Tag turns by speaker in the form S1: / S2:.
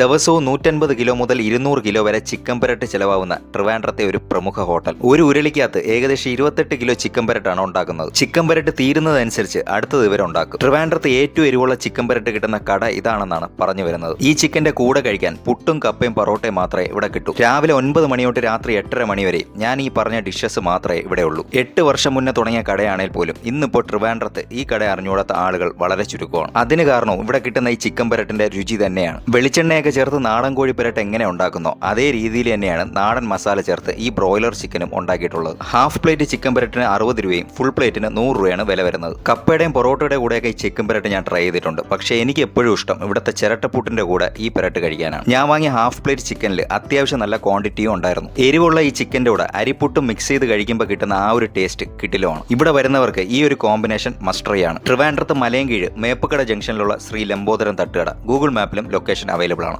S1: ദിവസവും നൂറ്റൻപത് കിലോ മുതൽ ഇരുന്നൂറ് കിലോ വരെ ചിക്കൻ പെരട്ട് ചിലവാകുന്ന ട്രിവാൻഡ്രത്തെ ഒരു പ്രമുഖ ഹോട്ടൽ. ഒരു ഉരുളിക്കകത്ത് ഏകദേശം ഇരുപത്തെട്ട് കിലോ ചിക്കൻ പെരട്ടാണ് ഉണ്ടാക്കുന്നത്. ചിക്കൻ പെരട്ട് തീരുന്നതനുസരിച്ച് അടുത്തത് ഇവർ ഉണ്ടാക്കും. ട്രിവാൻഡ്രത്ത് ഏറ്റവും എരിവുള്ള ചിക്കൻ പെരട്ട് കിട്ടുന്ന കട ഇതാണെന്നാണ് പറഞ്ഞു വരുന്നത്. ഈ ചിക്കന്റെ കൂടെ കഴിക്കാൻ പുട്ടും കപ്പയും പൊറോട്ടയും മാത്രമേ ഇവിടെ കിട്ടൂ. രാവിലെ ഒൻപത് മണി രാത്രി എട്ടര മണി വരെ ഞാൻ ഈ പറഞ്ഞ ഡിഷസ് മാത്രമേ ഇവിടെ ഉള്ളൂ. എട്ട് വർഷം മുന്നേ തുടങ്ങിയ കടയാണെങ്കിൽ പോലും ഇന്നിപ്പോൾ ട്രിവാൻഡ്രത്ത് ഈ കട അറിഞ്ഞുകൂടാത്ത ആളുകൾ വളരെ ചുരുക്കമാണ്. അതിന് കാരണവും ഇവിടെ കിട്ടുന്ന ഈ ചിക്കൻ പെരട്ടിന്റെ രുചി തന്നെയാണ്. വെളിച്ചെണ്ണയൊക്കെ ചേർത്ത് നാടൻ കോഴി പുരട്ട് എങ്ങനെ ഉണ്ടാക്കുന്നോ അതേ രീതിയിൽ തന്നെയാണ് നാടൻ മസാല ചേർത്ത് ഈ ബ്രോയിലർ ചിക്കനും ഉണ്ടാക്കിയിട്ടുള്ളത്. ഹാഫ് പ്ലേറ്റ് ചിക്കൻ പുരട്ടിന് അറുപത് രൂപയും ഫുൾ പ്ലേറ്റിന് നൂറ് രൂപയാണ് വില വരുന്നത്. കപ്പയുടെയും പൊറോട്ടയുടെ കൂടെയൊക്കെ ഈ ചിക്കൻ പുരട്ട് ഞാൻ ട്രൈ ചെയ്തിട്ടുണ്ട്. പക്ഷേ എനിക്ക് എപ്പോഴും ഇഷ്ടം ഇവിടുത്തെ ചിരട്ടപ്പൂട്ടിന്റെ കൂടെ ഈ പുരട്ട് കഴിക്കാനാണ്. ഞാൻ വാങ്ങിയ ഹാഫ് പ്ലേറ്റ് ചിക്കനിൽ അത്യാവശ്യം നല്ല ക്വാണ്ടിറ്റിയും ഉണ്ടായിരുന്നു. എരിവുള്ള ഈ ചിക്കന്റെ കൂടെ അരിപ്പുട്ടും മിക്സ് ചെയ്ത് കഴിക്കുമ്പോൾ കിട്ടുന്ന ആ ഒരു ടേസ്റ്റ് കിട്ടിലുമാണ് ഇവിടെ വരുന്നവർക്ക് ഈ ഒരു കോമ്പിനേഷൻ മസ്റ്ററിയാണ് ആണ്. ട്രിവാൻഡ്രത്ത് മലയൻകീഴ് മേപ്പക്കട ജംഗ്ഷനിലുള്ള ശ്രീ ലംബോദരം തട്ടുകട. ഗൂഗിൾ മാപ്പിലും ലൊക്കേഷൻ അവൈലബിൾ ആണ്.